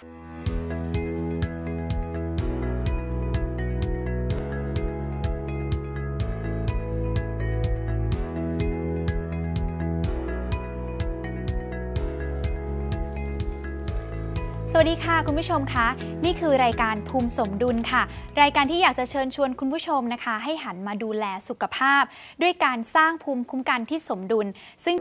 สวัสดีค่ะ คุณผู้ชมคะนี่คือรายการภูมิสมดุลค่ะ รายการที่อยากจะเชิญชวนคุณผู้ชมนะคะ ให้หันมาดูแลสุขภาพ ด้วยการสร้างภูมิคุ้มกันที่สมดุล ซึ่ง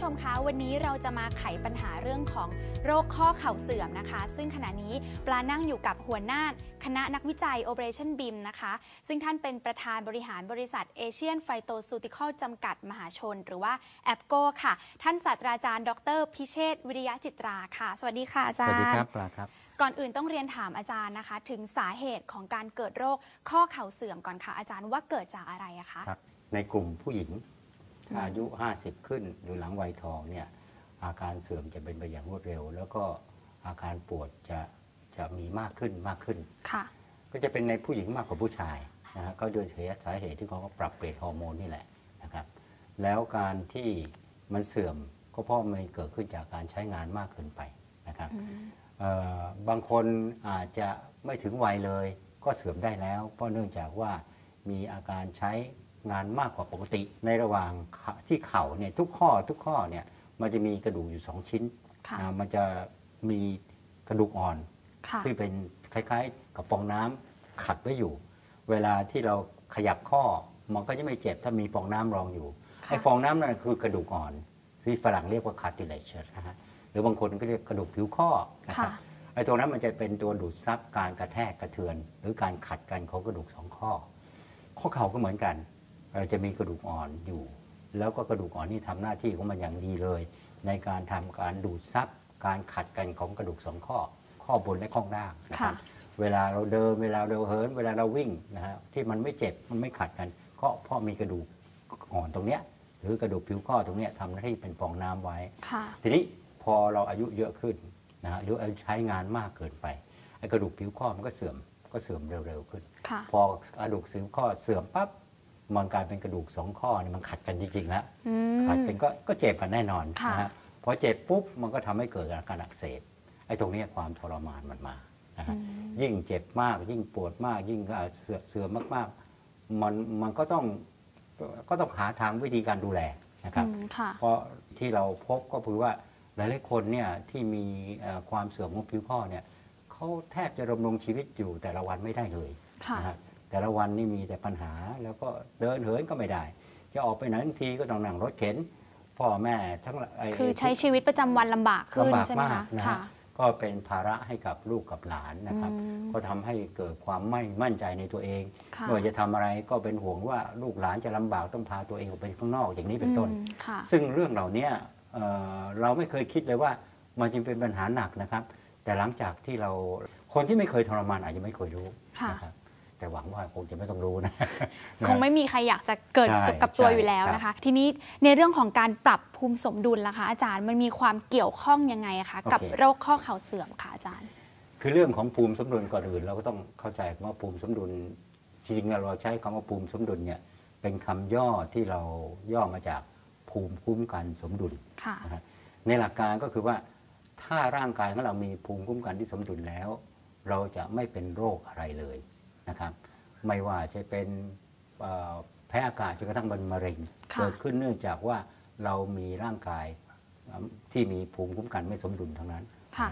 ผู้ชมคะวันนี้เราจะมาไขปัญหาเรื่องของโรคข้อเข่าเสื่อมนะคะ ซึ่งขณะนี้ปลานั่งอยู่กับหัวหน้าคณะนักวิจัย Operation BIM นะคะ ซึ่งท่านเป็นประธานบริหารบริษัท Asian Phytoceutical จำกัดมหาชน หรือว่าแอปโกค่ะ ท่านศาสตราจารย์ ดร พิเชษฐ์วิริยะจิตราค่ะ สวัสดีค่ะอาสจารวัสย์ดีครับปลาครับ ก่อนอื่นต้องเรียนถามอาจารย์นะคะ ถึงสาเหตุของการเกิดโรคข้อเข่าเสื่อมก่อนค่ะอาจารย์ว่าเกิดจากอะไรอะคะครับในกลุ่มผู้หญิงถ้า อายุ 50 ขึ้นหรือหลังวัยทองเนี่ยอาการเสื่อมจะเป็นไปอย่างรวดเร็ว แล้วก็อาการปวดจะจะมีมากขึ้นมากขึ้นค่ะก็จะเป็นในผู้หญิงมากกว่าผู้ชายนะฮะก็โดยสาเหตุที่เขาก็ปรับเปลี่ยนฮอร์โมนนี่แหละนะครับ แล้วการที่มันเสื่อมก็เพราะมันเกิดขึ้นจากการใช้งานมากเกินไปนะครับเอ่อบางคนอาจจะไม่ถึงวัยเลยก็เสื่อมได้แล้ว เพราะเนื่องจากว่ามีอาการใช้ งานมากกว่าปกติ ในระหว่างขาที่เข่าเนี่ยทุกข้อทุกข้อเนี่ยมันจะมีกระดูกอยู่สองชิ้นค่ะอ่ามันจะมีกระดูกอ่อนค่ะที่เป็นคล้ายๆ กับฟองน้ำขัดไว้อยู่ เวลาที่เราขยับข้อมันก็จะไม่เจ็บถ้ามีฟองน้ำรองอยู่ค่ะไอ้ฟองน้ำนั่นคือกระดูกอ่อนที่ฝรั่งเรียกว่า cartilage นะฮะหรือบางคนก็เรียกกระดูกผิวข้อนะครับค่ะไอ้ตัวนั้นมันจะเป็นตัวดูดซับการกระแทกกระเทือน หรือการขัดกันของกระดูกสองข้อ ข้อเข่าก็เหมือนกัน เราจะมีกระดูกอ่อนอยู่ แล้วก็กระดูกอ่อนนี่ทำหน้าที่ของมันอย่างดีเลย ในการทำการดูดซับการขัดกันของกระดูกสองข้อ ข้อบนและข้อล่างนะครับค่ะเวลาเราเดินเวลาเราเหิน เวลาเราวิ่งนะฮะที่มันไม่เจ็บมันไม่ขัดกัน ก็เพราะมีกระดูกอ่อนตรงเนี้ยหรือกระดูกผิวข้อตรงเนี้ยทำหน้าที่เป็นฟองน้ำไว้ค่ะทีนี้พอเราอายุเยอะขึ้นนะฮะหรืออายุใช้งานมากเกินไปไอ้กระดูกผิวข้อมันก็เสื่อมก็เสื่อมเร็วๆขึ้นค่ะพอกระดูกผิวข้อเสื่อมปั๊บ มันกลายเป็นกระดูกสองข้อนี่มันขัดกันจริงๆแล้วอืมขัดกันก็ก็เจ็บกันแน่นอนค่ะนะฮะพอเจ็บปุ๊บมันก็ทำให้เกิดอาการอักเสบไอ้ตรงเนี้ยความทรมานมันมานะฮะยิ่งเจ็บมาก ยิ่งปวดมาก ยิ่งเสื่อเสื่อมมากๆมันมันก็ต้องก็ต้องหาทางวิธีการดูแลนะครับอืมค่ะเพราะที่เราพบก็คือว่าหลายๆคนเนี่ยที่มีเอ่อความเสื่อมของผิวข้อเนี่ยเขาแทบจะดำรงชีวิตอยู่แต่ละวันไม่ได้เลยค่ะนะฮะ แต่ละวันนี่มีแต่ปัญหาแล้วก็เดินเหินก็ไม่ได้ จะออกไปไหนทันทีก็ต้องนั่งรถเข็น พ่อแม่ทั้งหลายไคือใช้ชีวิตประจำวันลำบากขึ้นลำบากใช่ไหมมาคะกนะค่ะฮะก็เป็นภาระให้กับลูกกับหลานนะครับอืมก็ทำให้เกิดความไม่มั่นใจในตัวเองค่ะไม่ว่าจะทำอะไรก็เป็นห่วงว่าลูกหลานจะลำบากต้องพาตัวเองออกไปข้างนอกอย่างนี้เป็นต้นอืมค่ะซึ่งเรื่องเหล่านี้เอ่อเราไม่เคยคิดเลยว่ามันจึงเป็นปัญหาหนักนะครับ แต่หลังจากที่เราคนที่ไม่เคยทรมานอาจจะไม่เคยรู้ค่ะนะครับ แต่หวังว่าคงจะไม่ต้องรู้นะ คงไม่มีใครอยากจะเกิดใช่กับตัวใช่อยู่แล้วครับนะคะ ทีนี้ในเรื่องของการปรับภูมิสมดุลล่ะคะอาจารย์มันมีความเกี่ยวข้องยังไงอะคะกับโรคข้อเข่าเสื่อมค่ะอาจารย์ คือเรื่องของภูมิสมดุลก่อนอื่นเราก็ต้องเข้าใจว่าภูมิสมดุลจริงๆเราใช้คำว่าภูมิสมดุลเนี่ยเป็นคำย่อที่เราย่อมาจากภูมิคุ้มกันสมดุลค่ะ นะฮะในหลักการก็คือว่าถ้าร่างกายของเรามีภูมิคุ้มกันที่สมดุลแล้ว เราจะไม่เป็นโรคอะไรเลย นะครับ ไม่ว่าจะเป็นเอ่อแพ้อากาศจนกระทั่งเป็นมะเร็งค่ะเกิดขึ้นเนื่องจากว่าเรามีร่างกายเอ่อที่มีภูมิคุ้มกันไม่สมดุลทั้งนั้นค่ะ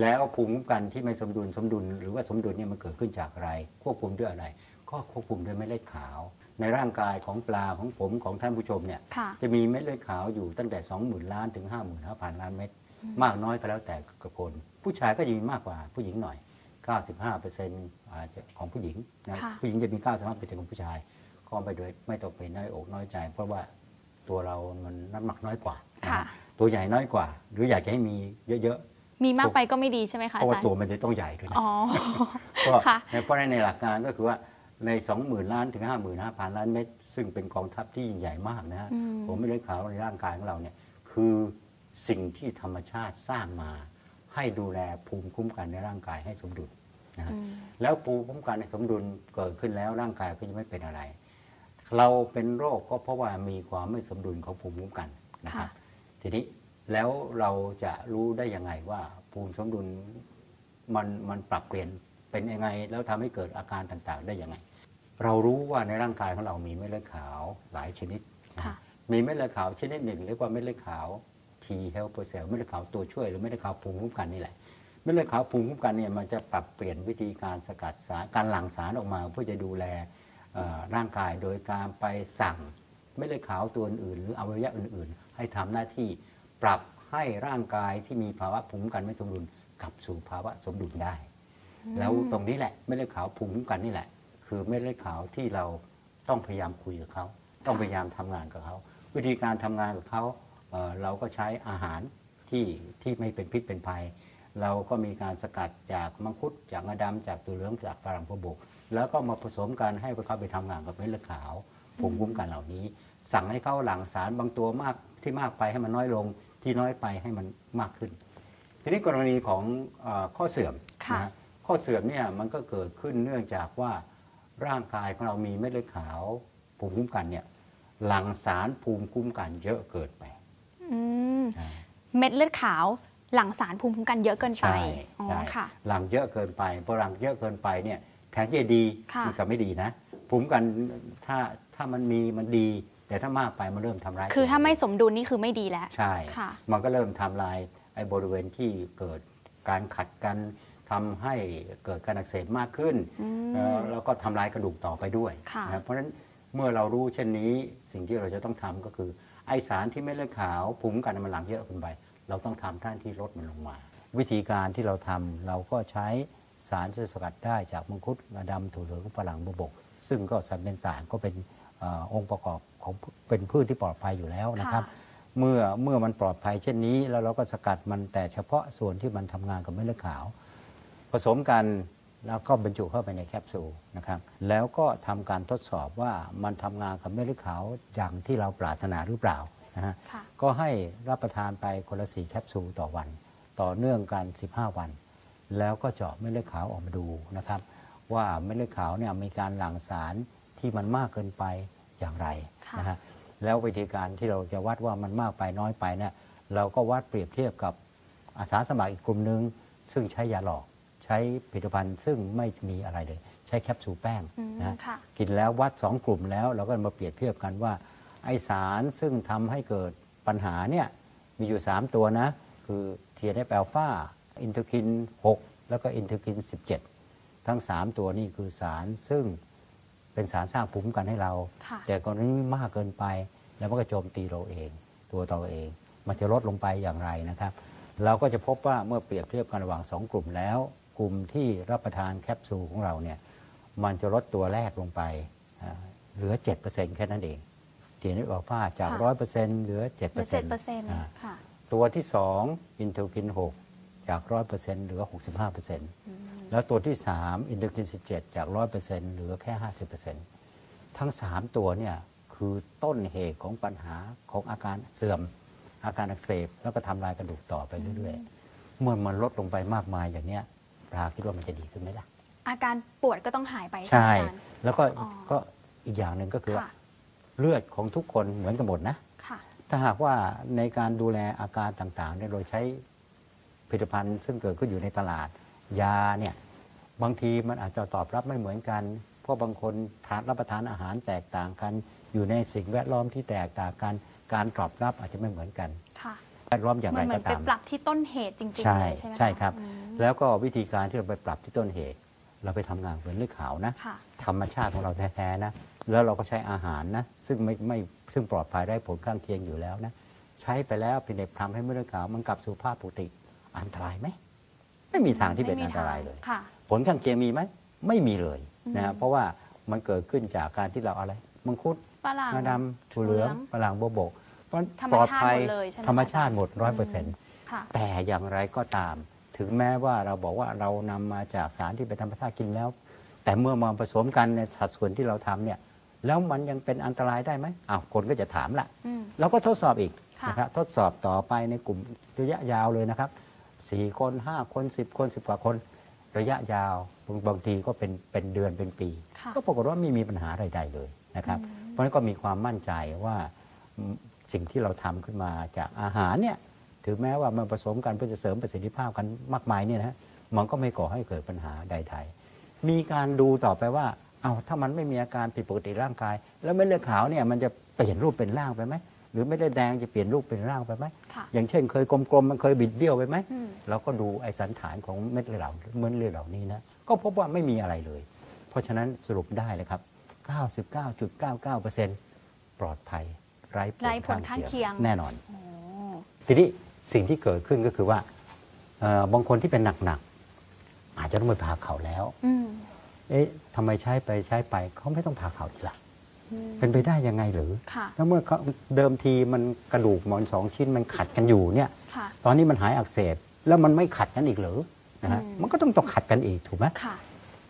แล้วภูมิคุ้มกันที่ไม่สมดุลสมดุล หรือว่าสมดุลเนี่ยมันเกิดขึ้นจากอะไร ควบคุมด้วยอะไร ก็ควบคุมด้วยเม็ดเลือดขาว ในร่างกายของปลาของผมของท่านผู้ชมเนี่ยค่ะจะมีเม็ดเลือดขาวอยู่ตั้งแต่ 20,000 ล้านถึง 55,000 ล้านเม็ดมากน้อยก็แล้วแต่กระคน ผู้ชายก็จะมีมากกว่าผู้หญิงหน่อย 95%อาจจะของผู้หญิงนะค่ะผู้หญิงจะมี 95%ของผู้ชาย ก็ไปโดยไม่ต้องไปน้อยอกน้อยใจ เพราะว่าตัวเรามันน้ำหนักน้อยกว่านะค่ะตัวใหญ่น้อยกว่า หรืออยากจะให้มีเยอะมีมากไปก็ไม่ดีใช่ไหมๆ คะเพราะอาว่าจารย์ตัวมันจะต้องใหญ่ด้วยนะ อ๋อ ก็ค่ะ เพราะฉะนั้นในหลักการก็คือว่าใน 20,000 ล้านถึง 55,000 ล้านเม็ดซึ่งเป็นกองทัพที่ยิ่งใหญ่มากนะฮะอืม ผมไม่เลือดขาวในร่างกายของเราเนี่ยคือสิ่งที่ธรรมชาติสร้างมา ให้ดูแลภูมิคุ้มกันในร่างกายให้สมดุล นะฮะอืมแล้วภูมิคุ้มกันในสมดุลเกิดขึ้นแล้วร่างกายก็จะไม่เป็นอะไร เราเป็นโรคก็เพราะว่ามีความไม่สมดุลของภูมิคุ้มกันนะครับทีนี้แล้วเราจะรู้ได้ยังไงว่าภูมิสมดุลมันมันปรับเปลี่ยนเป็นยังไง แล้วทำให้เกิดอาการต่างๆ ได้ยังไง เรารู้ว่าในร่างกายของเรามีเม็ดเลือดขาวหลายชนิดนะค่ะมีเม็ดเลือดขาวชนิดหนึ่งเรียกว่าเม็ดเลือดขาว T helper cell เม็ดเลือดขาวตัวช่วยหรือเม็ดเลือดขาวภูมิคุ้มกันนี่แหละเม็ดเลือดขาวภูมิคุ้มกันเนี่ยมันจะปรับเปลี่ยนวิธีการสกัดสารการหลั่งสารออกมาเพื่อจะดูแลร่างกายโดยการไปสั่งเม็ดเลือดขาวตัวอื่นๆหรืออวัยวะอื่น ๆ ให้ทำหน้าที่ปรับให้ร่างกายที่มีภาวะภูมิคุ้มกันไม่สมดุลกลับสู่ภาวะสมดุลได้ แล้วตรงนี้แหละเม็ดเลือดขาวภูมิคุ้มกันนี่แหละ คือเม็ดเลือดขาวที่เราต้องพยายามคุยกับเขาต้องพยายามทำงานกับเขาวิธีการทำงานกับเขาเอ่อเราก็ใช้อาหารที่ที่ไม่เป็นพิษเป็นภัย เราก็มีการสกัดจากมังคุดจากงาดำจากตัวเหลืองจากฝรั่งพวบก แล้วก็มาผสมกันให้เขาไปทำงานกับเม็ดเลือดขาวภูมิคุ้มกันเหล่านี้ สั่งให้เขาหลั่งสารบางตัวมากที่มากไปให้มันน้อยลงที่น้อยไปให้มันมากขึ้น ทีนี้กรณีของเออข้อเสื่อมค่ะนะข้อเสื่อมเนี่ยมันก็เกิดขึ้นเนื่องจากว่าร่างกายของเรามีเม็ดเลือดขาวภูมิคุ้มกันเนี่ยหลั่งสารภูมิคุ้มกันเยอะเกินไปอืมอ่าเม็ดเลือดขาว หลั่งสารภูมิคุ้มกันเยอะเกินไป ใช่อ๋อใช่ค่ะ หลังเยอะเกินไปพอหลังเยอะเกินไปเนี่ยแทนที่จะดีค่ะ มันก็ไม่ดีนะภูมิคุ้มกันถ้าถ้ามันมีมันดี แต่ถ้ามากไปมันเริ่มทำร้ายคือถ้าไม่ตัวเสมดุลนี่คือไม่ดีแล้วงใช่ ค่ะ มันก็เริ่มทำลายไอ้บริเวณที่เกิดการขัดกันทำให้เกิดการอักเสบมากขึ้น อืม เอ่อแล้วก็ทำลายกระดูกต่อไปด้วยค่ะนะครับเพราะฉะนั้นเมื่อเรารู้เช่นนี้สิ่งที่เราจะต้องทำก็คือ ไอสารที่ไม่เลือดขาวภูมิคุ้มกันมันหลังเยอะเกินไป เราต้องทำท่านที่ลดมันลงมา วิธีการที่เราทำเราก็ใช้สารที่สกัดได้จากมังคุดงาดำถั่วเหลืองฝรั่งบวบก ซึ่งก็สารเป็นต่างก็เป็นเออองค์ประกอบของเป็นพืชที่ปลอดภัยอยู่แล้วนะครับค่ะเมื่อเมื่อมันปลอดภัยเช่นนี้ แล้วเราก็สกัดมันแต่เฉพาะส่วนที่มันทำงานกับเม็ดเลือดขาว ผสมกันแล้วก็บรรจุเข้าไปในแคปซูลนะครับแล้วก็ทำการทดสอบว่ามันทำงานกับเม็ดเลือดขาวอย่างที่เราปรารถนาหรือเปล่า นะฮะค่ะก็ให้รับประทานไปคนละสีแคปซูลต่อวัน ต่อเนื่องกัน 15 วัน แล้วก็เจาะเม็ดเลือดขาวออกมาดูนะครับว่าเม็ดเลือดขาวเนี่ยมีการหลั่งสารที่มันมากเกินไปอย่างไรค่ะนะฮะแล้ววิธีการที่เราจะวัดว่ามันมากไปน้อยไปเนี่ยเราก็วัดเปรียบเทียบกับอาสาสมัครอีกกลุ่มหนึ่งซึ่งใช้ยาหลอกใช้ผลิตภัณฑ์ซึ่งไม่มีอะไรเลย ใช้แคปซูลแป้งอืมนะค่ะกินแล้ววัด 2 กลุ่มแล้ว เราก็มาเปรียบเทียบกันว่า ไอสารซึ่งทำให้เกิดปัญหาเนี่ยมีอยู่ 3 ตัวนะ คือ TNF อ l p h a อินเทอร์คิน 6 แล้วก็อินเทอร์คิน 17 ทั้ง 3 ตัวนี่คือสารซึ่งเป็นสารสร้างภูมิคุ้มกันให้เราค่ะแต่กรณีนี้มากเกินไปแล้วมันก็โจมตีเราเอง ตัวเราเอง มันจะลดลงไปอย่างไรนะครับ เราก็จะพบว่าเมื่อเปรียบเทียบกันระหว่าง 2 กลุ่มแล้ว กลุ่มที่รับประทานแคปซูลของเราเนี่ยมันจะลดตัวแรกลงไปอ่าเหลือ 7%แค่นั้นเอง ทีนี้บอกว่าจาก ค่ะ 100%เหลือ 7%เหลือเจ็ดเปอร์เซ็นต์อ่าค่ะตัวที่ 2 อินเทอร์คิน 6 จาก 100%เหลือ 65%แล้วตัวที่ 3 อินเทอร์คิน 17 จาก 100%เหลือแค่ 50%ทั้ง 3 ตัวเนี่ยคือต้นเหตุของปัญหาของอาการเสื่อม อาการอักเสบแล้วก็ทำลายกระดูกต่อไปเรื่อยๆ เมื่อมันลดลงไปมากมายอย่างเนี้ยปลาคิดว่ามันจะดีขึ้นไหมล่ะ อาการปวดก็ต้องหายไปใช่ไหใช่มอาจารย์ แล้วก็อ๋อก็อีกอย่างหนึ่งก็คือว่า ค่ะ เลือดของทุกคนเหมือนกันหมดนะ ค่ะถ้าหากว่าในการดูแลอาการต่างๆเนี่ยโดยใช้ผลิตภัณฑ์ซึ่งเกิดขึ้นอยู่ในตลาด ยาเนี่ยบางทีมันอาจจะตอบรับไม่เหมือนกัน เพราะบางคนทานรับประทานอาหารแตกต่างกัน อยู่ในสิ่งแวดล้อมที่แตกต่างกัน การตอบรับอาจจะไม่เหมือนกันค่ะแวดล้อมอย่างมัไรนเหมืก็อนไปตามปรับที่ต้นเหตุจริงๆใช่เลยใช่ไหมะใช่ครับ อืมแล้วก็วิธีการที่เราไปปรับที่ต้นเหตุ เราไปทำงานเป็นเลือดขาวนะ ค่ะ ธรรมชาติของเราแท้ ๆ นะ แล้วเราก็ใช้อาหารนะซึ่งไม่ไม่ซึ่งปลอดภัยได้ผลข้างเคียงอยู่แล้วนะใช้ไปแล้วเป็นเด็กทำให้เม็ดเลือดขาวมันกลับสู่ภาพปกติอันตรายไหมไม่มีทางที่เป็นไม่มีอันตรายเลยค่ะผลข้างเคียงมีไหมไม่มีเลยนะอืฮะมเพราะว่ามันเกิดขึ้นจากการที่เราอะไร มังคุดฝรั่งงาดำถั่วเหลืองถั่วเหลืองฝรั่งโบวบกเพราะธรรมปลอดชาติภัยหมดเลยใช่ไหมธรรมชาติอาจารย์หมดร้อยเปอร์เซ็นต์ค่ะแต่อย่างไรก็ตาม ถึงแม้ว่าเราบอกว่าเรานำมาจากสารที่เป็นธรรมชาติกินแล้ว แต่เมื่อมาผสมกันในสัดส่วนที่เราทำเนี่ย แล้วมันยังเป็นอันตรายได้ไหมอ้าวคนก็จะถามละอืมเราก็ทดสอบอีกค่ะนะครับทดสอบต่อไปในกลุ่มระยะยาวเลยนะครับสี่คนห้าคนสิบคนสิบกว่าคน ระยะยาวบางบางทีก็เป็นเป็นเดือนเป็นปีค่ะก็ปรากฏว่าไม่มีปัญหาใดๆเลยนะครับอืมราะฉะนั้นก็มีความมั่นใจว่าอืมสิ่งที่เราทำขึ้นมาจากอาหารเนี่ยถึงแม้ว่ามันผสมกันเพื่อจะเสริมประสิทธิภาพกันมากมายเนี่ยนะมันก็ไม่ก่อให้เกิดปัญหาใด ๆ มีการดูต่อไปว่า เอาถ้ามันไม่มีอาการผิดปกติร่างกาย แล้วเม็ดเลือดขาวเนี่ยมันจะเปลี่ยนรูปเป็นร่างไปไหมหรือเม็ดเลือดแดงจะเปลี่ยนรูปเป็นร่างไปไหมค่ะอย่างเช่นเคยกลมๆมันเคยบิดเบี้ยวไปไหมอืมเราก็ดูไอ้สันฐานของเม็ดเลือดเหล่าเม็ดเลือดเหล่านี้นะก็พบว่าไม่มีอะไรเลย เพราะฉะนั้นสรุปได้เลยครับ 99.99%ปลอดภัยไร้ไร้ผลข้างเคียงแน่นอนโอ้ทีนี้สิ่งที่เกิดขึ้นก็คือว่าเอ่อบางคนที่เป็นหนักๆอาจจะต้องไปผ่าเข่าแล้วอืม เอ๊ะทำไมใช้ไปใช้ไปเขาไม่ต้องผ่าเข่าอีกล่ะอืมเป็นไปได้ยังไงหรือค่ะแล้วเมื่อเขาเดิมทีมันกระดูกหมอนสองชิ้นมันขัดกันอยู่เนี่ยค่ะตอนนี้มันหายอักเสบแล้วมันไม่ขัดกันอีกเหรือนะฮะอืมมันก็ต้องต้องขัดกันอีกถูกไหมค่ะ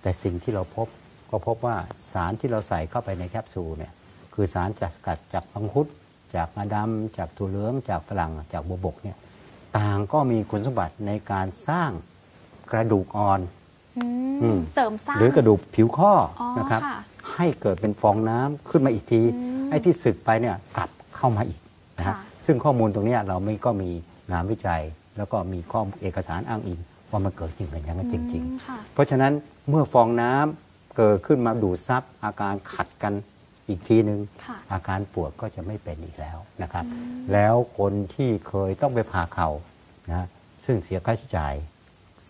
แต่สิ่งที่เราพบก็พบว่าสารที่เราใส่เข้าไปในแคปซูลเนี่ยคือสารจากสกัดจากมังคุดจากงาดำจากถั่วเหลืองจากฝรั่งจากบัวบกเนี่ยต่างก็มีคุณสมบัติในการสร้างกระดูกอ่อนอือืมม เสริมสร้าง หรือกระดูกผิวข้อออนะครับค่ะให้เกิดเป็นฟองน้ำขึ้นมาอีกทีอืมไอ้ที่สึกไปเนี่ยกลับเข้ามาอีกนะฮะค่ะซึ่งข้อมูลตรงเนี้ยเราไม่ก็มีงานวิจัย แล้วก็มีข้อเอกสารอ้างอิงว่ามันเกิดจริงเป็นอย่างนั้นจริงอืมค่ะๆเพราะฉะนั้นเมื่อฟองน้ำเกิดขึ้นมาดูดซับอาการขัดกันอีกทีหนึ่งค่ะอาการปวดก็จะไม่เป็นอีกแล้วนะครับอืมแล้วคนที่เคยต้องไปผ่าเข่านะซึ่งเสียค่าใช้จ่าย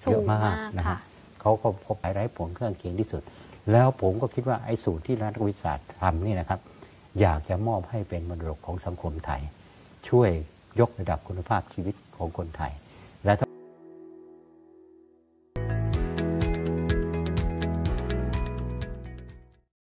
สูเยอะงมามากกนะค่ะฮะ เขาก็พบไปไร้ผลเครื่องเคียงที่สุด แล้วผมก็คิดว่าไอ้สูตรที่นักวิสาการทำนี่นะครับ อยากจะมอบให้เป็นมรดกของสังคมไทย ช่วยยกระดับคุณภาพชีวิตของคนไทย และ